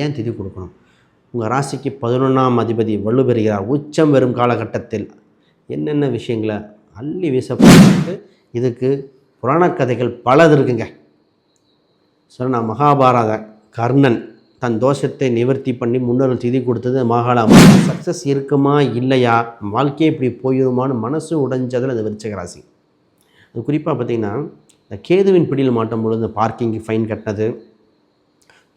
ஏன் திதி கொடுக்கணும்? உங்கள் ராசிக்கு பதினொன்றாம் அதிபதி வலுபெறுகிறார் உச்சம் வரும் காலகட்டத்தில் என்னென்ன விஷயங்களை அள்ளி வீசப்பட்டு இதுக்கு புராண கதைகள் பலது இருக்குங்க. சொன்ன மகாபாரத கர்ணன் தன் தோஷத்தை நிவர்த்தி பண்ணி முன்னோர்கள் திதி கொடுத்தது மகாளாமா சக்ஸஸ் இருக்குமா? இல்லையா? வாழ்க்கையே இப்படி போயிருமான்னு மனசு உடைஞ்சதில் அது விருச்சக ராசி. அது குறிப்பாக பார்த்தீங்கன்னா இந்த கேதுவின் பிடியில் மாட்டும் பொழுது இந்த பார்க்கிங்க்கு ஃபைன் கட்டினது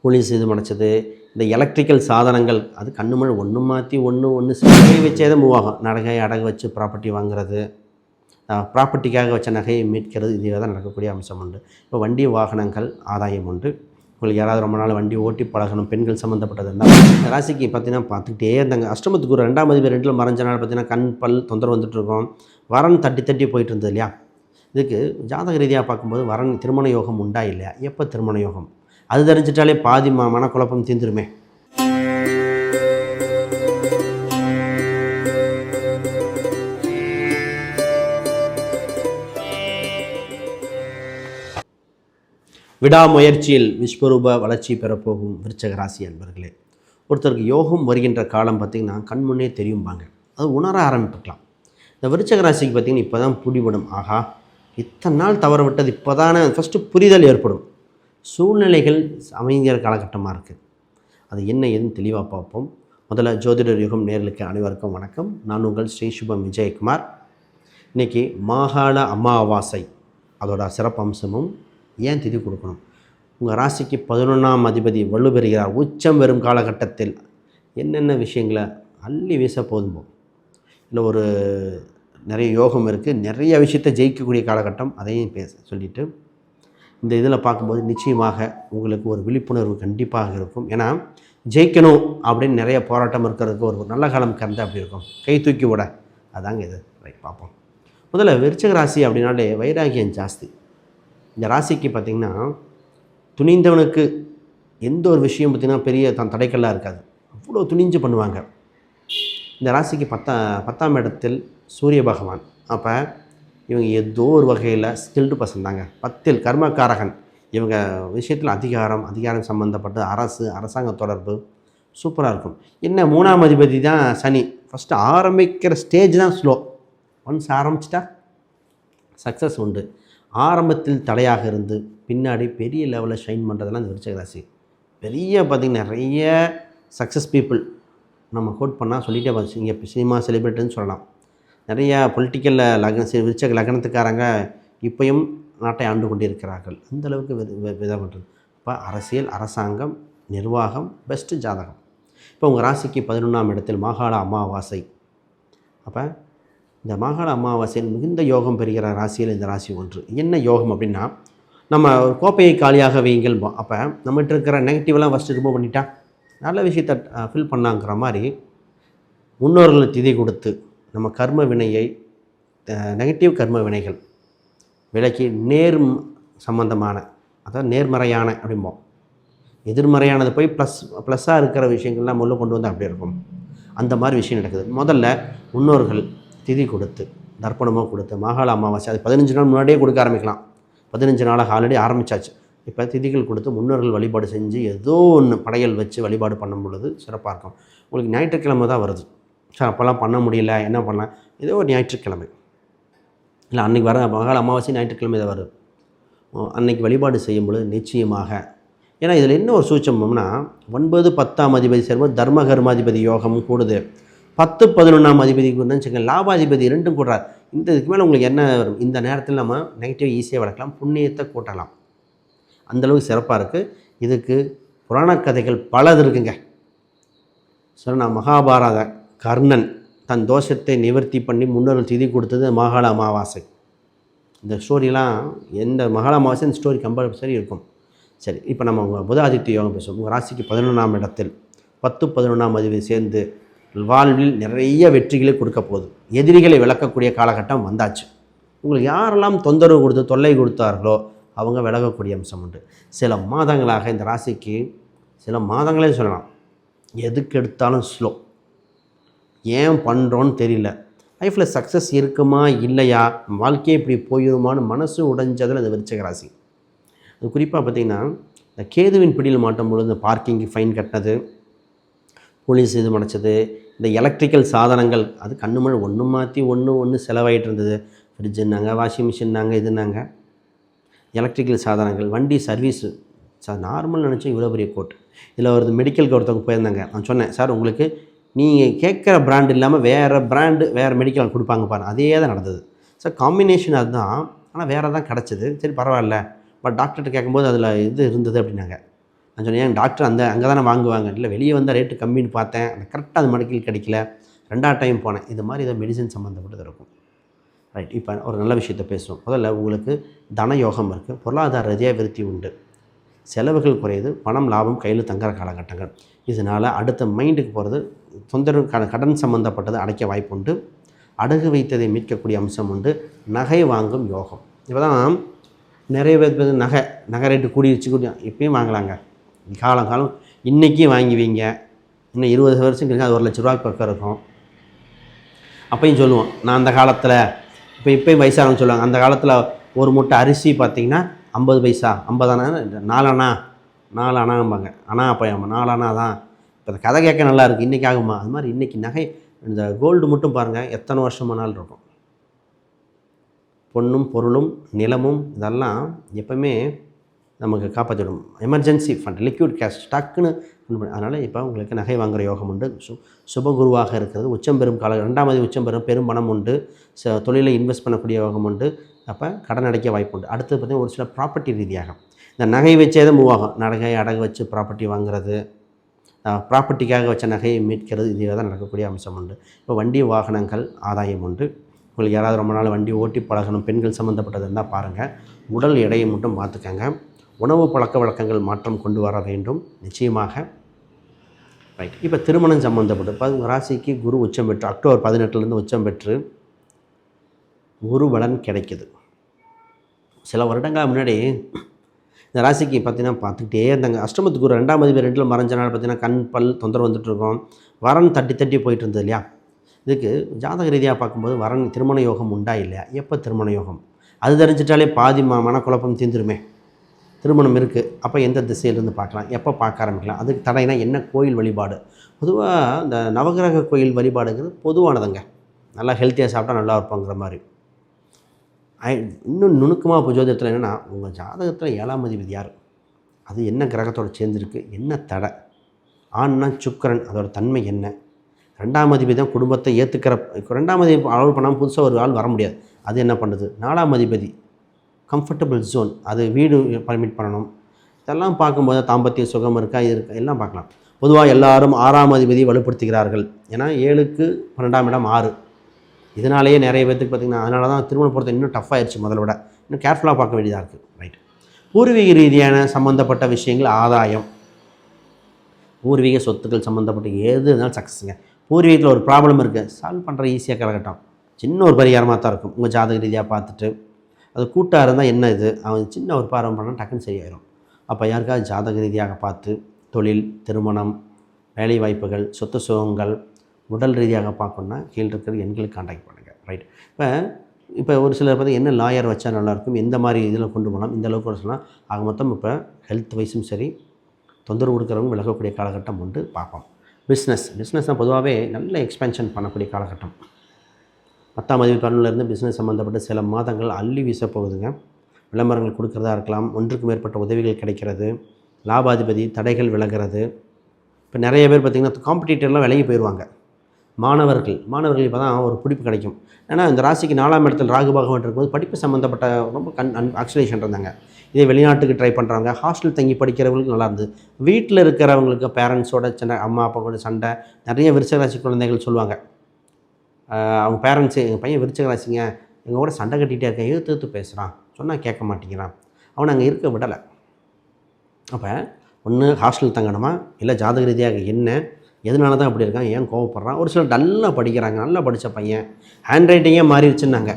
போலீஸ் இது மடைச்சது. இந்த எலக்ட்ரிக்கல் சாதனங்கள் அது கண்ணு ஒன்று மாற்றி ஒன்று ஒன்று சிலையை வச்சே தான் மூவ் ஆகும். நகை அடகு வச்சு ப்ராப்பர்ட்டி வாங்குறது. ப்ராப்பர்ட்டிக்காக வச்ச நகையை மீட்கிறது இதே தான் நடக்கக்கூடிய அம்சம் உண்டு. இப்போ வண்டி வாகனங்கள் ஆதாயம் உண்டு. உங்களுக்கு யாராவது ரொம்ப நாள் வண்டி ஓட்டி பழகணும் பெண்கள் சம்மந்தப்பட்டது இருந்தால் இந்த ராசிக்கு பார்த்தீங்கன்னா பார்த்துக்கிட்டே இருந்தாங்க. அஷ்டமத்துக்கு ஒரு ரெண்டாம் மதிப்பு ரெண்டில் மறைஞ்ச நாள் பார்த்தீங்கன்னா கண் பல் தொந்தரவு வந்துட்டு இருக்கோம். வரன் தட்டி தட்டி போயிட்டு இருந்தது இல்லையா? இதுக்கு ஜாதக ரீதியாக பார்க்கும்போது வரன் திருமண யோகம் உண்டா இல்லையா? எப்போ திருமண யோகம்? அது தெரிஞ்சிட்டாலே பாதி ம மனக்குழப்பம் தீர்ந்துருமே. விடாமுயற்சியில் விஸ்வரூப வளர்ச்சி பெறப்போகும் விருச்சகராசி அன்பர்களே ஒருத்தருக்கு யோகம் வருகின்ற காலம் பார்த்திங்கன்னா கண்முன்னே தெரியும்பாங்க. அது உணர ஆரம்பிக்கலாம் இந்த விருச்சகராசிக்கு பார்த்திங்கன்னா இப்போ தான் பிடிபடும். ஆஹா இத்தனை நாள் தவற விட்டது இப்போ தானே ஃபஸ்ட்டு புரிதல் ஏற்படும். சூழ்நிலைகள் அமைங்கிற காலகட்டமாக இருக்குது அது என்ன ஏதுன்னு தெளிவாக பார்ப்போம். முதல்ல ஜோதிடர் யுகம் நேர்களுக்கு அனைவருக்கும் வணக்கம். நான் உங்கள் ஸ்ரீ சுபம் விஜயகுமார். இன்றைக்கி மாகாள அமாவாசை அதோட சிறப்பம்சமும் ஏன் திதி கொடுக்கணும்? உங்கள் ராசிக்கு பதினொன்றாம் அதிபதி வலுபெறுகிறார் உச்சம் வரும் காலகட்டத்தில் என்னென்ன விஷயங்களை அள்ளி வீச போதுமோ? இல்லை ஒரு நிறைய யோகம் இருக்குது நிறைய விஷயத்தை ஜெயிக்கக்கூடிய காலகட்டம் அதையும் பேச சொல்லிவிட்டு இந்த இதில் பார்க்கும்போது நிச்சயமாக உங்களுக்கு ஒரு விழிப்புணர்வு கண்டிப்பாக இருக்கும். ஏன்னா ஜெயிக்கணும் அப்படின்னு நிறைய போராட்டம் இருக்கிறதுக்கு ஒரு நல்ல காலம் கறந்து அப்படி இருக்கும்? கை தூக்கி விட அதாங்க இது. ரைட் பார்ப்போம். முதல்ல விருச்சக ராசி அப்படின்னாலே வைராகியம் ஜாஸ்தி. இந்த ராசிக்கு பார்த்திங்கன்னா துணிந்தவனுக்கு எந்த ஒரு விஷயம் பார்த்திங்கன்னா பெரிய தான் தடைக்கல்லாக இருக்காது. அவ்வளோ துணிஞ்சு பண்ணுவாங்க. இந்த ராசிக்கு பத்தா பத்தாம் இடத்தில் சூரிய பகவான். அப்போ இவங்க ஏதோ ஒரு வகையில் ஸ்கில்டு பர்சன் தாங்க. பத்தில் கர்மக்காரகன். இவங்க விஷயத்தில் அதிகாரம் அதிகாரம் சம்மந்தப்பட்ட அரசு அரசாங்க தொடர்பு சூப்பராக இருக்கும். என்ன மூணாம் அதிபதி தான் சனி. ஃபஸ்ட்டு ஆரம்பிக்கிற ஸ்டேஜ் தான் ஸ்லோ ஒன்ஸ் ஆரம்பிச்சிட்டா சக்ஸஸ் உண்டு. ஆரம்பத்தில் தடையாக இருந்து பின்னாடி பெரிய லெவலில் ஷைன் பண்ணுறதெல்லாம் இந்த விருச்சக ராசி. பெரிய பார்த்திங்கன்னா நிறைய சக்ஸஸ் பீப்புள் நம்ம கோட் பண்ணால் சொல்லிகிட்டே பார்த்து இங்கே சினிமா செலிப்ரிட்டின்னு சொல்லலாம். நிறையா பொலிட்டிக்கலில் லக்ன சி- விருச்சக லக்னத்துக்காரங்க இப்பயும் நாட்டை ஆண்டு கொண்டிருக்கிறார்கள். அந்த அளவுக்கு விதம் பண்ணுறது இப்போ அரசியல் அரசாங்கம் நிர்வாகம் பெஸ்ட்டு ஜாதகம். இப்போ உங்கள் ராசிக்கு பதினொன்றாம் இடத்தில் மாகாள அமாவாசை. அப்போ இந்த மாகாள அமாவாசையில் மிகுந்த யோகம் பெறுகிற ராசியில் இந்த ராசி ஒன்று. என்ன யோகம் அப்படின்னா நம்ம ஒரு கோப்பையை காலியாக வையுங்கள். அப்போ நம்மகிட்ட இருக்கிற நெகட்டிவெல்லாம் ஃபஸ்ட்டு ரிமூவ் பண்ணிட்டா நல்ல விஷயத்தை ஃபில் பண்ணாங்கிற மாதிரி முன்னோர்கள் திதி கொடுத்து நம்ம கர்ம வினையை நெகட்டிவ் கர்ம வினைகள் விலக்கி நேர் சம்பந்தமான அதாவது நேர்மறையான அப்படிம்போம். எதிர்மறையானது போய் ப்ளஸ் ப்ளஸ்ஸாக இருக்கிற விஷயங்கள்லாம் உள்ள கொண்டு வந்து அப்படி இருக்கும். அந்த மாதிரி விஷயம் நடக்குது. முதல்ல முன்னோர்கள் திதி கொடுத்து தர்ப்பணமாக கொடுத்து மாகாள அமாவாசை அது பதினஞ்சு நாள் முன்னாடியே கொடுக்க ஆரம்பிக்கலாம். பதினஞ்சு நாளாக ஆல்ரெடி ஆரம்பிச்சாச்சு. இப்போ திதிகள் கொடுத்து முன்னோர்கள் வழிபாடு செஞ்சு ஏதோ ஒன்று படையல் வச்சு வழிபாடு பண்ணும் பொழுது சிறப்பாக இருக்கும். உங்களுக்கு ஞாயிற்றுக்கிழமை தான் வருது. சார் அப்போல்லாம் பண்ண முடியல என்ன பண்ணலாம் ஏதோ ஒரு ஞாயிற்றுக்கிழமை. இல்லை அன்றைக்கி வர மகால அமாவாசை ஞாயிற்றுக்கிழமை இதை வரும். அன்னைக்கு வழிபாடு செய்யும் பொழுது நிச்சயமாக. ஏன்னா இதில் என்ன ஒரு சூட்சமம்னா ஒன்பது பத்தாம் அதிபதி சேரும்போது தர்ம கர்மாதிபதி யோகமும் கூடுது. பத்து பதினொன்றாம் அதிபதி கூடன்னு வச்சுக்கோங்க லாபாதிபதி ரெண்டும் கூடுறார். இந்த இதுக்கு மேலே உங்களுக்கு என்ன வரும்? இந்த நேரத்தில் நம்ம நெகட்டிவ் ஈஸியாக வளர்க்கலாம் புண்ணியத்தை கூட்டலாம். அந்தளவுக்கு சிறப்பாக இருக்குது இதுக்கு புராண கதைகள் பலது இருக்குங்க. சொன்ன மகாபாரத கர்ணன் தன் தோஷத்தை நிவர்த்தி பண்ணி முன்னோர்கள் திதி கொடுத்தது மகாள அமாவாசை. இந்த ஸ்டோரிலாம் எந்த மகாள அமாவாசை இந்த ஸ்டோரி கம்பல்சரி இருக்கும். சரி இப்போ நம்ம உங்கள் புதாதித்ய யோகம் பேசுவோம். உங்கள் ராசிக்கு பதினொன்றாம் இடத்தில் பத்து பதினொன்றாம் அதிபதி சேர்ந்து வாழ்வில் நிறைய வெற்றிகளை கொடுக்க போகுது. எதிரிகளை விளக்கக்கூடிய காலகட்டம் வந்தாச்சு. உங்களுக்கு யாரெல்லாம் தொந்தரவு கொடுத்து தொல்லை கொடுத்தார்களோ அவங்க விலகக்கூடிய அம்சம் உண்டு. சில மாதங்களாக இந்த ராசிக்கு சில மாதங்களே சொல்லலாம். எதுக்கு எடுத்தாலும் ஸ்லோ ஏன் பண்ணுறோன்னு தெரியல. லைஃப்பில் சக்ஸஸ் இருக்குமா இல்லையா? வாழ்க்கையே இப்படி போயிருமான்னு மனசு உடைஞ்சதில் அது விருச்சக ராசி. அது குறிப்பாக பார்த்தீங்கன்னா இந்த கேதுவின் பிடியில் மாட்டும் பொழுது இந்த பார்க்கிங்கு ஃபைன் கட்டினது போலீஸ் இது முடைச்சது இந்த எலக்ட்ரிக்கல் சாதனங்கள் அது கண்ணு மழை ஒன்று மாற்றி ஒன்று ஒன்று செலவாயிட்டு இருந்தது. ஃப்ரிட்ஜுன்னாங்க வாஷிங் மிஷின்னாங்க இதுனாங்க எலக்ட்ரிக்கல் சாதனங்கள் வண்டி சர்வீஸு சார் நார்மல் நினச்சோம் இவ்வளோ பெரிய கோட் இதில் ஒரு மெடிக்கலுக்கு ஒருத்தவங்க போயிருந்தாங்க. நான் சொன்னேன் சார் உங்களுக்கு நீங்கள் கேட்குற பிராண்ட் இல்லாமல் வேறு பிராண்டு வேறு மெடிக்கல் கொடுப்பாங்க பாருங்க. அதே தான் நடந்தது. சார் காம்பினேஷன் அதுதான். ஆனால் வேறு தான் கிடச்சிது. சரி பரவாயில்ல. பட் டாக்டர்கிட்ட கேட்கும்போது அதில் இது இருந்தது அப்படின்னாங்க. நான் சொன்னேன் ஏன் டாக்டர் அந்த அங்கே தானே வாங்குவாங்க? இல்லை வெளியே வந்தால் ரேட்டு கம்மின்னு பார்த்தேன். அந்த கரெக்டாக அது மடக்கில் கிடைக்கல. ரெண்டாவது டைம் போனேன். இது மாதிரி ஏதோ மெடிசன் சம்மந்தப்பட்டது இருக்கும். ரைட் இப்போ ஒரு நல்ல விஷயத்தை பேசுவோம் முதல்ல உங்களுக்கு தன யோகம் இருக்குது பொருளாதார ரீதியாக விருத்தி உண்டு. செலவுகள் குறையுது பணம் லாபம் கையில் தங்குற காலகட்டங்கள். இதனால் அடுத்த மைண்டுக்கு போகிறது தொந்தரவு கடன் சம்மந்தப்பட்டது அடைக்க வாய்ப்பு உண்டு. அடகு வைத்ததை மீட்கக்கூடிய அம்சம் உண்டு. நகை வாங்கும் யோகம். இப்போ தான் நிறைய பேர் நகை நகை ரேட்டு கூடிருச்சு கூடி இப்பயும் வாங்கலாங்க. காலம் காலம் இன்றைக்கி வாங்குவீங்க இன்னும் இருபது வருஷம் கழிச்சு அது ஒரு லட்ச ரூபாய் பக்கம் இருக்கும். அப்பையும் சொல்லுவோம் நான் அந்த காலத்தில் இப்போ இப்போயும் வயசானவங்க சொல்லுவாங்க அந்த காலத்தில் ஒரு மூட்டை அரிசி பார்த்தீங்கன்னா ஐம்பது பைசா ஐம்பதானா நாலனா நாலு அணாம்பாங்க அணா அப்போ நாலனா தான். இப்போ இந்த கதை கேட்க நல்லா இருக்குது இன்றைக்கி ஆகுமா? அது மாதிரி இன்றைக்கி நகை இந்த கோல்டு மட்டும் பாருங்கள் எத்தனை வருஷமானாலும் இருக்கும். பொண்ணும் பொருளும் நிலமும் இதெல்லாம் எப்பவுமே நமக்கு காப்பாற்றிடும் எமர்ஜென்சி ஃபண்ட் லிக்விட் கேஷ் டக்குன்னு அதனால் இப்போ உங்களுக்கு நகை வாங்குகிற யோகம் உண்டு. சு சுபகுருவாக இருக்கிறது உச்சம் பெறும் கால ரெண்டாமது உச்சம் பெறும் பெரும் பணம் உண்டு. ச தொழிலை இன்வெஸ்ட் பண்ணக்கூடிய யோகம் உண்டு. அப்போ கடன் அடைக்க வாய்ப்பு உண்டு அடுத்தது பார்த்திங்கன்னா ஒரு சில ப்ராப்பர்ட்டி ரீதியாக. இந்த நகை வச்சே தான் மூவ் ஆகும். நகை அடகு வச்சு ப்ராப்பர்ட்டி வாங்குறது ப்ராப்பர்ட்டிக்காக வச்ச நகையை மீட்கிறது இதுவே தான் நடக்கக்கூடிய அம்சம் உண்டு. இப்போ வண்டி வாகனங்கள் ஆதாயம் உண்டு. உங்களுக்கு யாராவது ரொம்ப நாள் வண்டி ஓட்டி பழகணும் பெண்கள் சம்மந்தப்பட்டது இருந்தால் பாருங்கள் உடல் எடையை மட்டும் பார்த்துக்கங்க. உணவு பழக்க வழக்கங்கள் மாற்றம் கொண்டு வர வேண்டும். நிச்சயமாக. ரைட் இப்போ திருமணம் சம்மந்தப்பட்டு இப்போ ராசிக்கு குரு உச்சம் பெற்று அக்டோபர் பதினெட்டுலேருந்து உச்சம் பெற்று ஒரு பலன் கிடைக்கிது. சில வருடங்கள் முன்னாடி இந்த ராசிக்கு பார்த்தீங்கன்னா பார்த்துக்கிட்டே இருந்தாங்க. அஷ்டமத்துக்கு ஒரு ரெண்டாம் மதிப்பு ரெண்டில் மறைஞ்சனால பார்த்தீங்கன்னா கண் பல் தொந்தரவு வந்துட்டுருக்கோம். வரன் தட்டி தட்டி போயிட்டு இருந்தது இல்லையா? இதுக்கு ஜாதக ரீதியாக பார்க்கும்போது வரன் திருமண யோகம் உண்டா இல்லையா? எப்போ திருமண யோகம்? அது தெரிஞ்சிட்டாலே பாதி ம மனக்குழப்பம் தீர்ந்துருமே. திருமணம் இருக்குது அப்போ எந்த திசையிலேருந்து பார்க்கலாம்? எப்போ பார்க்க ஆரம்பிக்கலாம்? அதுக்கு தடைனா என்ன கோயில் வழிபாடு? பொதுவாக இந்த நவகிரக கோயில் வழிபாடுங்கிறது பொதுவானதுங்க. நல்லா ஹெல்த்தியாக சாப்பிட்டா நல்லா இருப்பாங்கிற மாதிரி. இன்னும் நுணுக்கமாக இப்போ ஜோதிடத்தில் என்னென்னா உங்கள் ஜாதகத்தில் ஏழாம் அதிபதி யார்? அது என்ன கிரகத்தோட சேர்ந்துருக்கு? என்ன தடை? ஆண்னா சுக்கிரன் அதோட தன்மை என்ன? ரெண்டாம் அதிபதி தான் குடும்பத்தை ஏற்றுக்கிற ரெண்டாம் அதிபதி அளவு பண்ணாமல் புதுசாக ஒரு ஆள் வர முடியாது. அது என்ன பண்ணுது? நாலாம் அதிபதி. கம்ஃபர்டபுள் ஜோன் அது வீடு பர்மிட் பண்ணணும். இதெல்லாம் பார்க்கும்போது தாம்பத்திய சுகம் இருக்கா? இது இருக்கா? எல்லாம் பார்க்கலாம். பொதுவாக எல்லாரும் ஆறாம் அதிபதி வலுப்படுத்துகிறார்கள். ஏன்னா ஏழுக்கு பன்னெண்டாம் இடம் ஆறு. இதனாலேயே நிறைய பேர்த்துக்கு பார்த்திங்கன்னா அதனால தான் திருமண பொருத்தம் இன்னும் டஃப் ஆயிடுச்சு முதல்ல விட. இன்னும் கேர்ஃபுல்லாக பார்க்க வேண்டியதாக இருக்குது ரைட் பூர்வீக ரீதியான சம்மந்தப்பட்ட விஷயங்கள் ஆதாயம். பூர்வீக சொத்துக்கள் சம்மந்தப்பட்ட எது இருந்தாலும் சக்ஸஸுங்க பூர்வீகத்தில் ஒரு ப்ராப்ளம் இருக்குது சால்வ் பண்ணுற ஈஸியாக காலகட்டம். சின்ன ஒரு பரிகாரமாக தான் இருக்கும். உங்கள் ஜாதக ரீதியாக பார்த்துட்டு. அது கூட்டாக இருந்தால் என்ன இது? அவன் சின்ன ஒரு பாரம் பண்ணால் டக்குன்னு சரியாயிடும் அப்போ யாருக்காவது ஜாதக ரீதியாக பார்த்து தொழில் திருமணம் வேலை வாய்ப்புகள் சொத்து சுகங்கள் உடல் ரீதியாக பார்க்கணுன்னா கீழ் இருக்கிற எண்களுக்கு காண்டாக்ட் பண்ணுங்கள் ரைட் இப்போ இப்போ ஒரு சிலர் பார்த்தீங்கன்னா என்ன லாயர் வச்சா நல்லாயிருக்கும் எந்த மாதிரி இதில் கொண்டு போகலாம் இந்த அளவுக்கு ஒரு சொன்னால் ஆக மொத்தம் இப்போ ஹெல்த் வைஸும் சரி தொந்தரவு கொடுக்குறவங்க விலகக்கூடிய காலகட்டம் உண்டு பார்ப்போம். பிஸ்னஸ் பிஸ்னஸ்னால் பொதுவாகவே நல்ல எக்ஸ்பென்ஷன் பண்ணக்கூடிய காலகட்டம். பத்தாம் பதிவு பலனிலிருந்து பிஸ்னஸ் சம்மந்தப்பட்ட சில மாதங்கள் அள்ளி வீச போகுதுங்க. விளம்பரங்கள் கொடுக்குறதா இருக்கலாம் ஒன்றுக்கு மேற்பட்ட உதவிகள் கிடைக்கிறது லாபாதிபதி தடைகள் விலகிறது. இப்போ நிறைய பேர் பார்த்திங்கன்னா காம்படிட்டர்லாம் விலகி போயிடுவாங்க மாணவர்கள் மாணவர்கள் இப்போ தான் ஒரு பிடிப்பு கிடைக்கும். ஏன்னா இந்த ராசிக்கு நாலாம் இடத்தில் ராகு பகவான் இருக்கும்போது படிப்பு சம்மந்தப்பட்ட ரொம்ப கண் அன் இருந்தாங்க. இதே வெளிநாட்டுக்கு ட்ரை பண்ணுறாங்க ஹாஸ்டல் தங்கி படிக்கிறவங்களுக்கு நல்லா இருந்தது. வீட்டில் இருக்கிறவங்களுக்கு பேரண்ட்ஸோட சின்ன அம்மா அப்பா கூட சண்டை நிறைய விருச்சகராசி குழந்தைகள் சொல்லுவாங்க. அவங்க பேரண்ட்ஸு எங்கள் பையன் விருச்சகராசிங்க எங்கள் கூட சண்டை கட்டிகிட்டே இருக்கேன் எழுத்து எழுத்து பேசுகிறான் சொன்னால் கேட்க மாட்டேங்கிறான். அவனை அங்கே இருக்க விடலை. அப்போ ஒன்று ஹாஸ்டல் தங்கணுமா? இல்லை ஜாதக ரீதியாக என்ன? எதனால தான் அப்படி இருக்கான்? ஏன் கோவப்படுறான்? ஒரு சிலர் நல்லா படிக்கிறாங்க. நல்லா படித்த பையன். ஹேண்ட் ரைட்டிங்கே மாறிடுச்சுன்னாங்க.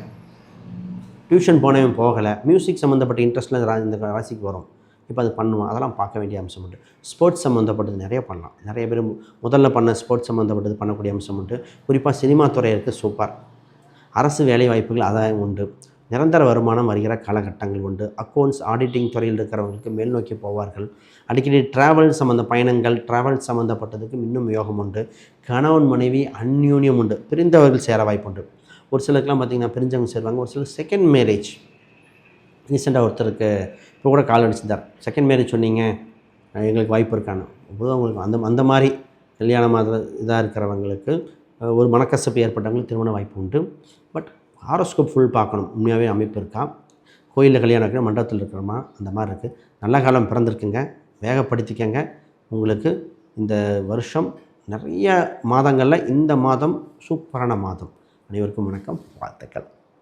டியூஷன் போனவன் போகலை. மியூசிக் சம்மந்தப்பட்ட இன்ட்ரெஸ்ட்டில் இந்த ராசிக்கு வரும். இப்போ அது பண்ணுவோம் அதெல்லாம் பார்க்க வேண்டிய அம்சம் உண்டு. ஸ்போர்ட்ஸ் சம்மந்தப்பட்டது நிறைய பண்ணலாம். நிறைய பேர் முதல்ல பண்ண ஸ்போர்ட்ஸ் சம்மந்தப்பட்டது பண்ணக்கூடிய அம்சம் உண்டு. குறிப்பாக சினிமா துறை இருக்குது சூப்பர் அரசு வேலை வாய்ப்புகள் ஆதாயம் உண்டு. நிரந்தர வருமானம் வருகிற காலகட்டங்கள் உண்டு. அக்கௌண்ட்ஸ் ஆடிட்டிங் துறையில் இருக்கிறவங்களுக்கு மேல் நோக்கி போவார்கள். அடிக்கடி டிராவல் சம்மந்த பயணங்கள் டிராவல் சம்மந்தப்பட்டதுக்கு இன்னும் யோகம் உண்டு. கணவன் மனைவி அந்யூன்யம் உண்டு. பிரிந்தவர்கள் சேர வாய்ப்பு உண்டு. ஒரு சிலருக்குலாம் பார்த்திங்கன்னா பிரிஞ்சவங்க சேருவாங்க. ஒரு சிலர் செகண்ட் மேரேஜ் ரீசெண்டாக ஒருத்தருக்கு இப்போ கூட கால் அடிச்சிருந்தார். செகண்ட் மேரேஜ் சொன்னீங்க எங்களுக்கு வாய்ப்பு இருக்கான்னு. அப்போது அவங்களுக்கு அந்த அந்த மாதிரி கல்யாணமாக இதாக இருக்கிறவங்களுக்கு ஒரு மனக்கசப்பு ஏற்பட்டவங்களுக்கு திருமண வாய்ப்பு உண்டு. ஹாரோஸ்கோப் ஃபுல் பார்க்கணும். உண்மையாகவே அமைப்பு இருக்கா? கோயிலில் கல்யாணம் இருக்கிற மண்டபத்தில் இருக்கிறோமா அந்த மாதிரி இருக்குது நல்ல காலம் பிறந்திருக்குங்க. வேகப்படுத்திக்கங்க. உங்களுக்கு இந்த வருஷம் நிறைய மாதங்களில் இந்த மாதம் சூப்பரான மாதம். அனைவருக்கும் வணக்கம். வாழ்த்துக்கள்.